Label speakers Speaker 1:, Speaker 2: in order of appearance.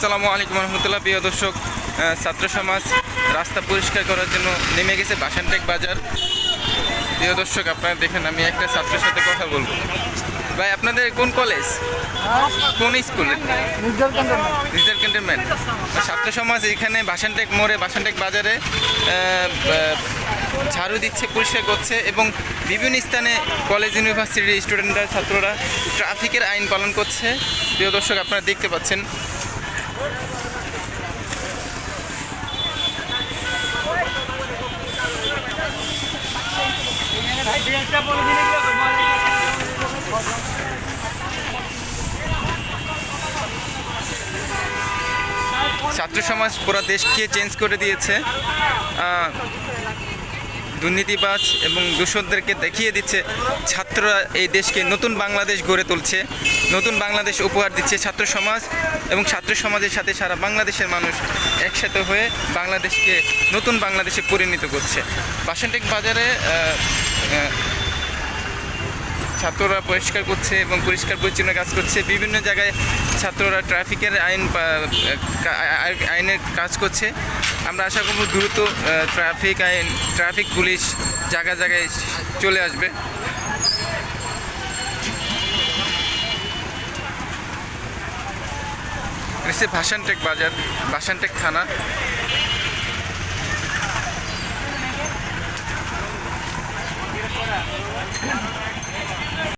Speaker 1: আসসালামু আলাইকুম রহমতুল্লাহ। প্রিয় দর্শক ছাত্র সমাজ রাস্তা পরিষ্কার করার জন্য নেমে গেছে বাসানটেক বাজার। প্রিয় দর্শক আপনারা দেখেন আমি একটা ছাত্রের সাথে কথা বলব। ভাই আপনাদের কোন কলেজ? কোন স্কুল? Reserve cantonment. ছাত্র সমাজ এখানে বাসানটেক মোড়ে বাসানটেক বাজারে ঝাড়ু দিচ্ছে পরিষ্কার করছে এবং বিভিন্ন স্থানে কলেজ ইউনিভার্সিটির স্টুডেন্টরা ছাত্ররা ট্রাফিকের আইন পালন করছে। প্রিয় দর্শক আপনারা দেখতে পাচ্ছেন ছাত্র সমাজ পুরো দেশকে চেঞ্জ করে দিয়েছে। দুর্নীতিবাজ এবং দূষণদেরকে দেখিয়ে দিচ্ছে, ছাত্ররা এই দেশকে নতুন বাংলাদেশ গড়ে তুলছে, নতুন বাংলাদেশ উপহার দিচ্ছে ছাত্র সমাজ এবং ছাত্র সমাজের সাথে সারা বাংলাদেশের মানুষ একসাথে হয়ে বাংলাদেশকে, নতুন বাংলাদেশে পরিণত করছে। বাসন্টেক বাজারে ছাত্ররা পরিষ্কার করছে এবং পরিষ্কার পরিচ্ছন্ন কাজ করছে। বিভিন্ন জায়গায় ছাত্ররা ট্রাফিকের আইন আইনের কাজ করছে। আমরা আশা করব দ্রুত ট্রাফিক আইন, ট্রাফিক পুলিশ জায়গায় জায়গায় চলে আসবে। এসে ভাসানটেক বাজার, ভাসানটেক থানা।